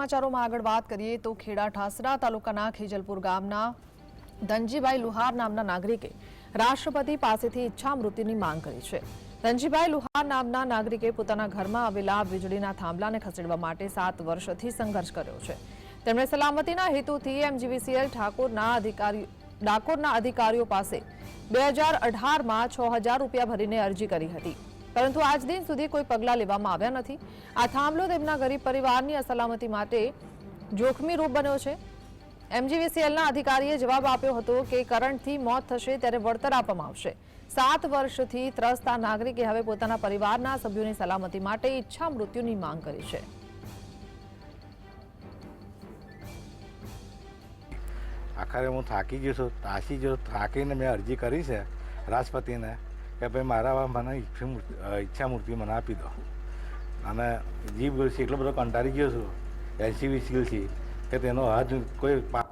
સમાચારોમાં આગળ વાત કરીએ તો ખેડા ઠાસરા તાલુકાના ખેજલપુર ગામના ધનજીભાઈ લુહાર નામના નાગરિકે રાષ્ટ્રપતિ પાસેથી ઈચ્છા મૃત્યુની માંગ કરી છે. ધનજીભાઈ લુહાર નામના નાગરિકે પોતાના ઘરમાં આવેલા વીજળીના થાંભલાને ખસેડવા માટે સાત વર્ષથી સંઘર્ષ કર્યો છે. તેમણે સલામતીના હેતુથી એમજીવીસીએલ ઠાકોરના અધિકારી ડાકોરના અધિકારીઓ પાસે બે હજાર અઢારમાં છ હજાર રૂપિયા ભરીને અરજી કરી હતી. પરંતુ આજ દિન સુધી કોઈ પગલાં લેવામાં આવ્યા નથી. આ થાંભલો તેમના ગરીબ પરિવારની અસલામતી માટે જોખમી રૂપ બન્યો છે. એમજીવીસીએલના અધિકારીએ જવાબ આપ્યો હતો કે કરંટથી મોત થશે ત્યારે વળતર આપવામાં આવશે. સાત વર્ષથી ત્રસ્ત આ નાગરિકે હવે પોતાના પરિવારના સભ્યોની સલામતી માટે ઈચ્છા મૃત્યુની માંગ કરી છે. આખરે હું થાકી ગયો છું. તાસી ગયો થાકીને મેં અરજી કરી છે. રાષ્ટ્રપતિને. કે ભાઈ, મારા મને ઈચ્છા મૂર્તિ મને આપી દો. અને જીભ છે એટલો બધો કંટાળી ગયો છું એલસીવી છે કે તેનો હાથ કોઈ પા